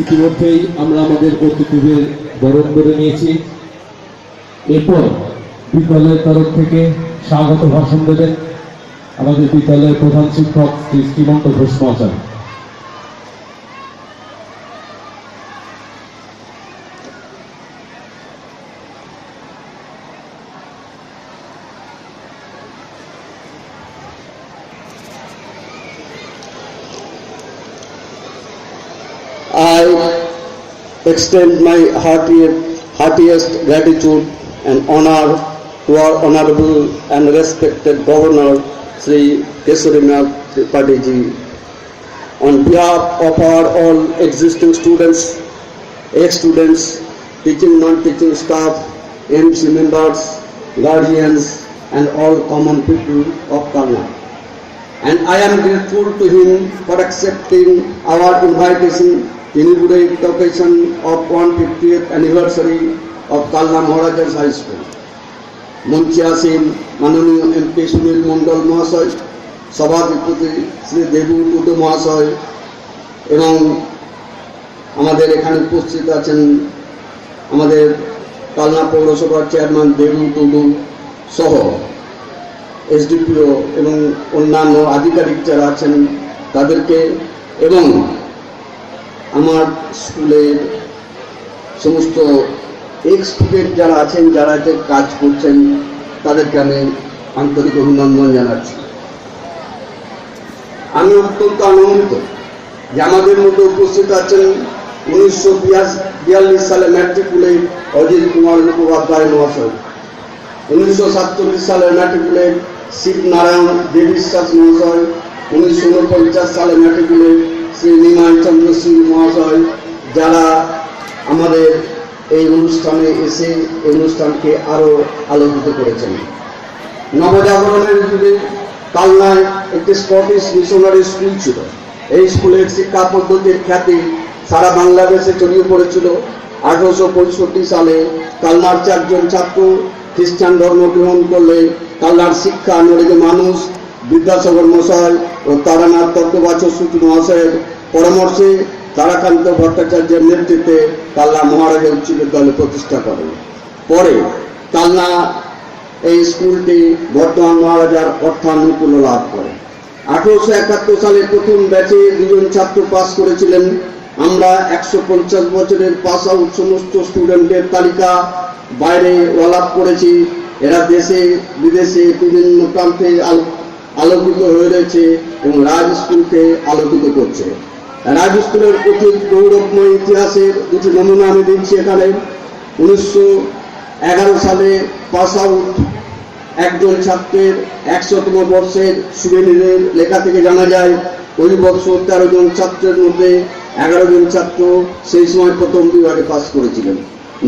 ইতিমধ্যেই আমরা আমাদের অতিথিদের বরণ করে নিয়েছি। এরপর বিদ্যালয়ের তরফ থেকে স্বাগত ভাষণ দেবেন আমাদের বিদ্যালয়ের প্রধান শিক্ষক শ্রী শ্রীমন্ত ঘোষ মহাশয়। Extend my heartiest, heartiest gratitude and honor to our honorable and respected governor, Sri Kesarinath Tripathi. On behalf of our all existing students, ex-students, teaching, non-teaching staff, MC members, guardians, and all common people of Karnataka and I am grateful to him for accepting our invitation inaugurate the occasion of 150th anniversary of Kalna Maharajas High School. মঞ্চে আছেন মাননীয় MP Sunil মণ্ডল মহাশয় সভাধিপতি শ্রী দেবু টুডু মহাশয় এবং আমাদের এখানে উপস্থিত আছেন আমাদের কালনা পৌরসভার চেয়ারম্যান দেবু টুডু সহ এসডিপিও এবং অন্যান্য আধিকারিক যারা আছেন তাদেরকে এবং আমার স্কুলের সমস্ত এক্স স্টুডেন্ট যারা আছেন, যারা এতে কাজ করছেন, তাদেরকে আমি আন্তরিক অভিনন্দন জানাচ্ছি। আমি অত্যন্ত আনন্দিত যে আমাদের মধ্যে উপস্থিত আছেন উনিশশো বিয়াল্লিশ সালে ম্যাট্রিকুলেট অজিত কুমার মুখোপাধ্যায় মহাশয়, উনিশশো সাতচল্লিশ সালে ম্যাট্রিকুলেট শিবনারায়ণ দেবিশ্বাস মহাশয়, উনিশশো উনপঞ্চাশ সালে ম্যাট্রিকুলেট শ্রী নিমাই চন্দ্র সিং মহাশয় যারা আমাদের এই অনুষ্ঠানে এসে এই অনুষ্ঠানকে আরও আলোকিত করেছেন। নবজাগরণের যুগে কালনায় একটি স্কটিশ মিশনারি স্কুল ছিল। এই স্কুলের শিক্ষা পদ্ধতির খ্যাতি সারা বাংলাদেশে ছড়িয়ে পড়েছিল। আঠারোশো পঁয়ষট্টি সালে কালনার চারজন ছাত্র খ্রিস্টান ধর্ম গ্রহণ করলে কালনার শিক্ষা নড়েগে মানুষ, বিদ্যাসাগর মশাই তারানাথ তত্ত্ববাচক সূচি মহাশয়ের পরামর্শে তারাকান্ত ভট্টাচার্যের নেতৃত্বে কালনা মহারাজা উচ্চ বিদ্যালয় প্রতিষ্ঠা করেন। পরে কালনা এই স্কুলটি বর্তমান মহারাজার অর্থানুকূল্য লাভ করে। আঠারোশো একাত্তর সালে প্রথম ব্যাচে দুজন ছাত্র পাস করেছিলেন। আমরা একশো পঞ্চাশ বছরের পাস আউট সমস্ত স্টুডেন্টের তালিকা বাইরে ওয়ালাপ করেছি। এরা দেশে, বিদেশে, বিভিন্ন প্রান্তে আলোকিত হয়ে রয়েছে এবং রাজ স্কুলকে আলোকিত করছে। রাজ স্কুলের অতীত গৌরবময় ইতিহাসের দুটি নমুনা আমি দিচ্ছি এখানে। উনিশশো এগারো সালে পাস আউট একজন ছাত্রের একশোতম বর্ষের সুবেনিরের লেখা থেকে জানা যায়, ওই বছর তেরো জন ছাত্রের মধ্যে এগারো জন ছাত্র সেই সময় প্রথম বিভাগে পাস করেছিলেন।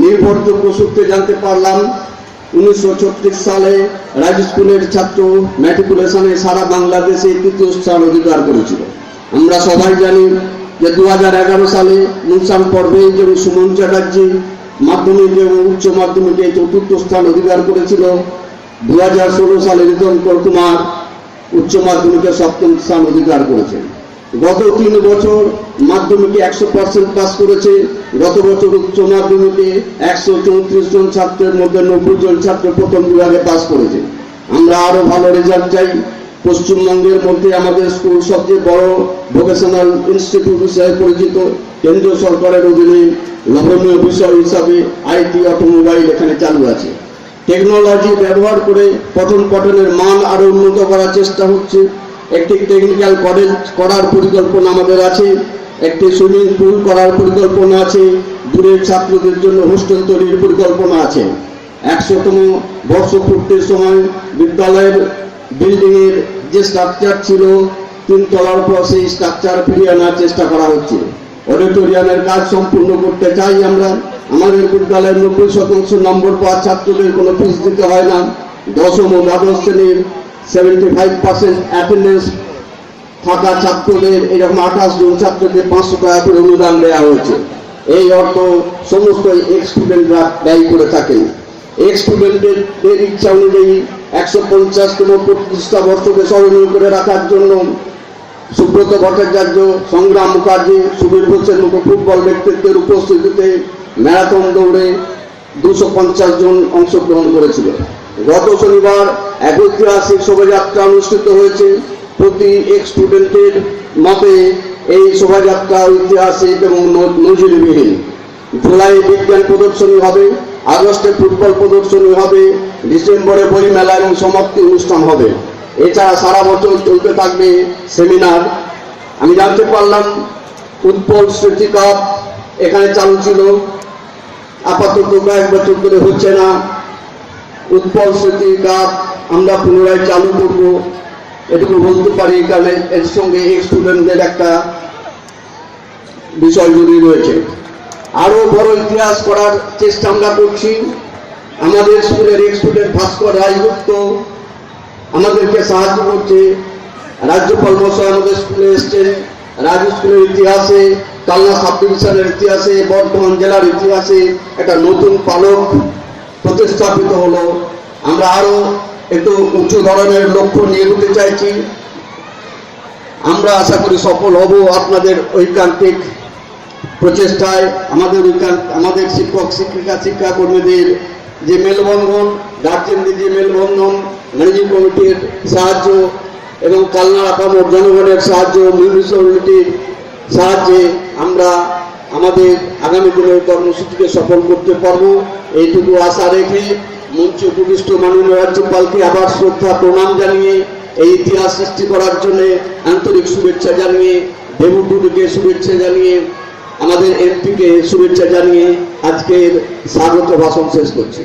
নির্ভরযোগ্য সূত্রে জানতে পারলাম উনিশশো ছত্রিশ সালে রাজ স্কুলের ছাত্র ম্যাট্রিকুলেশনে সারা বাংলাদেশে তৃতীয় স্থান অধিকার করেছিল। আমরা সবাই জানি যে দু হাজার এগারো সালে মুনসান পর্বে এবং সুমন চ্যাটার্জি মাধ্যমিক এবং উচ্চ মাধ্যমিকে চতুর্থ স্থান অধিকার করেছিল। দু হাজার ষোলো সালে ঋতঙ্কর কুমার উচ্চ মাধ্যমিকে সপ্তম স্থান অধিকার করেছেন। গত তিন বছর মাধ্যমিকে একশো পার্সেন্ট পাস করেছে। গত বছর উচ্চ মাধ্যমিকে একশো চৌত্রিশ জন ছাত্রের মধ্যে নব্বই জন ছাত্র প্রথম বিভাগে পাস করেছে। আমরা আরও ভালো রেজাল্ট চাই। পশ্চিমবঙ্গের মধ্যে আমাদের স্কুল সবচেয়ে বড় ভোকেশনাল ইনস্টিটিউট হিসেবে পরিচিত। কেন্দ্রীয় সরকারের অধীনে লবণীয় বিষয় হিসাবে আইটি অটোমোবাইল এখানে চালু আছে। টেকনোলজি ব্যবহার করে পঠন পঠনের মান আরও উন্নত করার চেষ্টা হচ্ছে। একটি টেকনিক্যাল কলেজ করার পরিকল্পনা আমাদের আছে, একটি সুইমিং পুল করার পরিকল্পনা আছে, দূরের ছাত্রদের জন্য হোস্টেল তৈরির পরিকল্পনা আছে। একশোতম বর্ষ পূর্তির সময় বিদ্যালয়ের বিল্ডিংয়ের যে স্ট্রাকচার ছিল, তিনতলার পর সেই স্ট্রাকচার ফিরিয়ে আনার চেষ্টা করা হচ্ছে। অডিটোরিয়ামের কাজ সম্পূর্ণ করতে চাই আমরা। আমাদের বিদ্যালয়ের নব্বই শতাংশ নম্বর পাওয়া ছাত্রদের কোনো ফিস দিতে হয় না। দশম ও দ্বাদশ শ্রেণির সেভেন্টি ফাইভ পার্সেন্ট অ্যাটেন্ডেন্স থাকা ছাত্রদের এরকম আঠাশ জন ছাত্রদের পাঁচশো টাকা করে অনুদান দেওয়া হয়েছে। এই অর্থ সমস্ত এক্স স্টুডেন্টরা ব্যয় করে থাকেন। এক্স স্টুডেন্টদের ইচ্ছা অনুযায়ী একশো পঞ্চাশতম প্রতিষ্ঠা বর্ষকে স্মরণীয় করে রাখার জন্য সুব্রত ভট্টাচার্য, সংগ্রাম মুখার্জি, সুবীর ঘোষের মতো ফুটবল ব্যক্তিত্বের উপস্থিতিতে ম্যারাথন দৌড়ে দুশো পঞ্চাশ জন অংশগ্রহণ করেছিল। গত শনিবার এক ঐতিহাসিক শোভাযাত্রা অনুষ্ঠিত হয়েছে। প্রতি এক স্টুডেন্টের মতে এই শোভাযাত্রা ঐতিহাসিক এবং নজিরবিহীন। জুলাই বিজ্ঞান প্রদর্শনী হবে, আগস্টে ফুটবল প্রদর্শনী হবে, ডিসেম্বরে বই মেলা এবং সমাপ্তি অনুষ্ঠান হবে। এছাড়া সারা বছর চলতে থাকবে সেমিনার। আমি জানতে পারলাম উৎপল স্মৃতি কাপ এখানে চালু ছিল। আপাতত কয়েক বছর ধরে হচ্ছে না। উৎপল স্মৃতি কাপ আমরা পুনরায় চালু করব। এটুকু বলতে পারি কারণ এর সঙ্গে স্টুডেন্টদের একটা বিষয় জড়িয়ে রয়েছে। আরও বড় ইতিহাস করার চেষ্টা আমরা করছি। আমাদের স্কুলের স্টুডেন্ট ভাস্কর রায়গুপ্ত আমাদেরকে সাহায্য করছে। রাজ্যপাল মশাই আমাদের স্কুলে এসছেন। রাজ্য স্কুলের ইতিহাসে কালনা সাব ডিভিশনের ইতিহাসে, বর্ধমান জেলার ইতিহাসে একটা নতুন পালক প্রতিস্থাপিত হলো। আমরা আরও একটু উঁচু ধরনের লক্ষ্য নিয়ে যেতে চাইছি। আমরা আশা করি সফল হব আপনাদের ঐকান্তিক প্রচেষ্টায়। আমাদের আমাদের শিক্ষক, শিক্ষিকা, শিক্ষাকর্মীদের যে মেলবন্ধন গার্জেনদের যে মেলবন্ধন ম্যানেজিং কমিটির সাহায্য এবং কালনা আপামর জনগণের সাহায্য, মিউনিসিপ্যালিটির সাহায্যে আমরা আমাদের আগামী দিনের কর্মসূচিকে সফল করতে পারব। এইটুকু আশা রেখে মঞ্চে উপবিষ্ট মাননীয় রাজ্যপালকে আবার শ্রদ্ধা, প্রণাম জানিয়ে এই ইতিহাস সৃষ্টি করার জন্য আন্তরিক শুভেচ্ছা জানিয়ে দেবটুকে শুভেচ্ছা জানিয়ে, আমাদের এমপিকে শুভেচ্ছা জানিয়ে আজকের স্বাগত ভাষণ শেষ করছি।